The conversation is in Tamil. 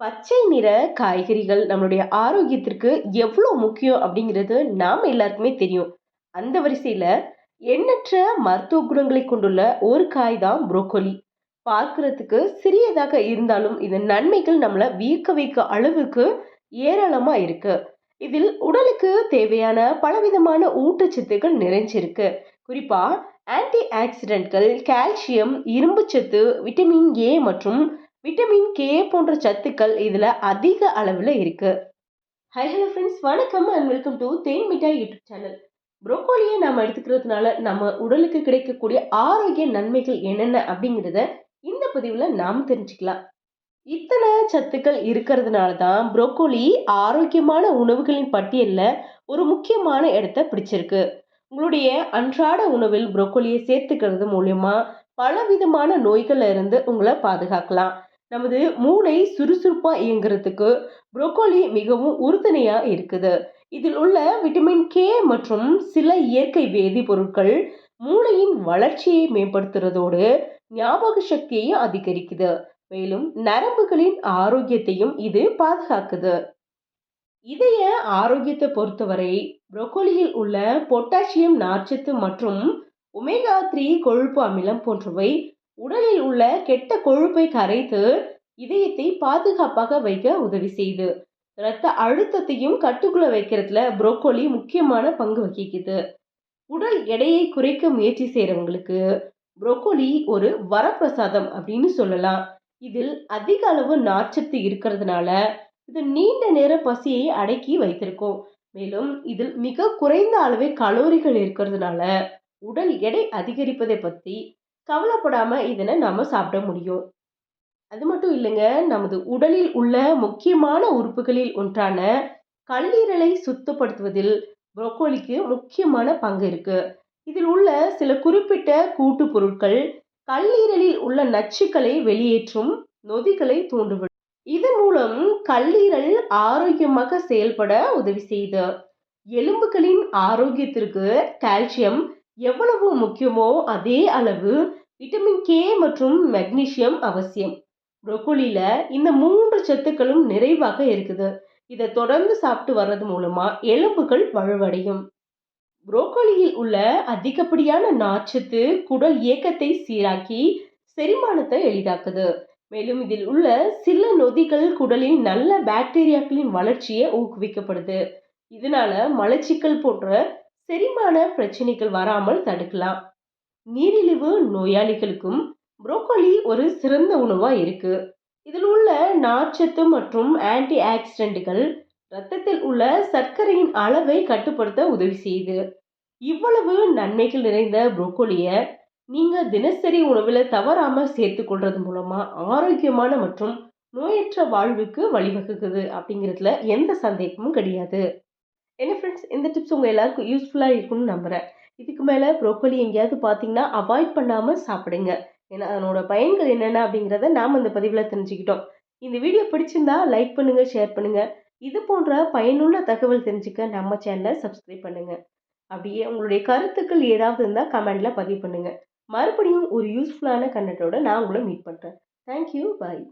பச்சை நிற காய்கறிகள் நம்மளுடைய ஆரோக்கியத்திற்கு எவ்வளோ முக்கியம் அப்படிங்கிறது நாம் எல்லாருக்குமே தெரியும். அந்த வரிசையில் எண்ணற்ற மருத்துவ குணங்களை கொண்டுள்ள ஒரு காய் தான் புரோக்கோலி. பார்க்கறதுக்கு சிறியதாக இருந்தாலும் இதன் நன்மைகள் நம்மளை வியக்க வைக்க அளவுக்கு ஏராளமாக இருக்கு. இதில் உடலுக்கு தேவையான பலவிதமான ஊட்டச்சத்துக்கள் நிறைஞ்சிருக்கு. குறிப்பாக ஆன்டி ஆக்சிடென்ட்கள் கால்சியம் இரும்புச்சத்து விட்டமின் ஏ மற்றும் விட்டமின் கே போன்ற சத்துக்கள் இதில் அதிக அளவில் இருக்கு. ஹை ஹலோ ஃப்ரெண்ட்ஸ் வணக்கம் and welcome to Then Mittai YouTube channel. புரோக்கோலியை நாம் எடுத்துக்கிறதுனால நம்ம உடலுக்கு கிடைக்கக்கூடிய ஆரோக்கிய நன்மைகள் என்னென்ன அப்படிங்கிறத இந்த பதிவில் நாம் தெரிஞ்சுக்கலாம். இத்தனை சத்துக்கள் இருக்கிறதுனால தான் புரோக்கோலி ஆரோக்கியமான உணவுகளின் பட்டியலில் ஒரு முக்கியமான இடத்த பிடிச்சிருக்கு. உங்களுடைய அன்றாட உணவில் புரோக்கோலியை சேர்த்துக்கிறது மூலயமா பலவிதமான நோய்கள்ல இருந்து உங்களை பாதுகாக்கலாம். நமது மூளை சுறுசுறுப்பாக இயங்குறதுக்கு புரோக்கோலி மிகவும் உறுதுணையாக இருக்குது. இதில் உள்ள விட்டமின் கே மற்றும் சில இயற்கை வேதிப்பொருட்கள் மூளையின் வளர்ச்சியை மேம்படுத்துறதோடு ஞாபக சக்தியையும் அதிகரிக்குது. மேலும் நரம்புகளின் ஆரோக்கியத்தையும் இது பாதுகாக்குது. இதய ஆரோக்கியத்தை பொறுத்தவரை புரோக்கோலியில் உள்ள பொட்டாசியம் நார்ச்சத்து மற்றும் ஒமேகா த்ரீ கொழுப்பு அமிலம் போன்றவை உடலில் உள்ள கெட்ட கொழுப்பை கரைத்து இதயத்தை பாதுகாப்பாக வைக்க உதவி செய்யுது இரத்த அழுத்தத்தையும் கட்டுக்குள்ள வைக்கிறதுல புரோக்கோலி முக்கியமான பங்கு வகிக்குது. உடல் எடையை குறைக்க முயற்சி செய்கிறவங்களுக்கு புரோக்கோலி ஒரு வரப்பிரசாதம் அப்படின்னு சொல்லலாம். இதில் அதிக அளவு நார்ச்சத்து இருக்கிறதுனால இது நீண்ட நேர பசியை அடக்கி வைத்திருக்கும். மேலும் இதில் மிக குறைந்த அளவே கலோரிகள் இருக்கிறதுனால உடல் எடை அதிகரிப்பதை பற்றி கவலைப்படாமல் இதனை நம்ம சாப்பிட முடியும். அது மட்டும் இல்லைங்க நமது உடலில் உள்ள முக்கியமான உறுப்புகளில் ஒன்றான கல்லீரலை சுத்தப்படுத்துவதில் புரோக்கோலிக்கு முக்கியமான பங்கு இருக்கு. இதில் உள்ள சில குறிப்பிட்ட கூட்டு பொருட்கள் கல்லீரலில் உள்ள நச்சுக்களை வெளியேற்றும் நொதிகளை தூண்டுவிடும். இதன் மூலம் கல்லீரல் ஆரோக்கியமாக செயல்பட உதவி செய்து எலும்புகளின் ஆரோக்கியத்திற்கு கால்சியம் எவ்வளவு முக்கியமோ அதே அளவு விட்டமின் கே மற்றும் மெக்னீசியம் அவசியம். ப்ரொக்கோலியில் இந்த மூன்று சத்துக்களும் நிறைவாக இருக்குது. இதை தொடர்ந்து சாப்பிட்டு வர்றது மூலமா எலும்புகள் வலுவடையும். புரோக்கோலியில் உள்ள அதிகப்படியான நார்ச்சத்து குடல் இயக்கத்தை சீராக்கி செரிமானத்தை எளிதாக்குது. மேலும் இதில் உள்ள சில நொதிகள் குடலில் நல்ல பாக்டீரியாக்களின் வளர்ச்சியை ஊக்குவிக்கப்படுது. இதனால மலச்சிக்கல் போன்ற செரிமான பிரச்சனைகள் வராமல் தடுக்கலாம். நீரிழிவு நோயாளிகளுக்கும் புரோக்கோலி ஒரு சிறந்த உணவாக இருக்கு. இதில் உள்ள நார்ச்சத்து மற்றும் ஆன்டி ஆக்சிடென்ட்கள் ரத்தத்தில் உள்ள சர்க்கரையின் அளவை கட்டுப்படுத்த உதவி செய்யுது. இவ்வளவு நன்மைகள் நிறைந்த புரோக்கோலியை நீங்கள் தினசரி உணவில் தவறாமல் சேர்த்துக்கொள்றது மூலமாக ஆரோக்கியமான மற்றும் நோயற்ற வாழ்வுக்கு வழிவகுக்குது அப்படிங்கிறதுல எந்த சந்தேகமும் கிடையாது. என்ன ஃப்ரெண்ட்ஸ் இந்த டிப்ஸ் உங்கள் எல்லாருக்கும் யூஸ்ஃபுல்லாக இருக்கும்னு நம்புகிறேன் இதுக்கு மேலே ப்ரோக்கோலி எங்கேயாவது பார்த்தீங்கன்னா அவாய்ட் பண்ணாமல் சாப்பிடுங்க. ஏன்னா அதனோட பயன்கள் என்னென்ன அப்படிங்கிறத நாம் இந்த பதிவில் தெரிஞ்சுக்கிட்டோம். இந்த வீடியோ பிடிச்சிருந்தா லைக் பண்ணுங்கள் ஷேர் பண்ணுங்கள் இது போன்ற பயனுள்ள தகவல் தெரிஞ்சுக்க நம்ம சேனலை சப்ஸ்கிரைப் பண்ணுங்கள் அப்படியே உங்களுடைய கருத்துக்கள் ஏதாவது இருந்தால் கமெண்டில் பதிவு பண்ணுங்கள் மறுபடியும் ஒரு யூஸ்ஃபுல்லான கண்டென்ட்டோட நான் உங்களை மீட் பண்ணுறேன் தேங்க்யூ பாய்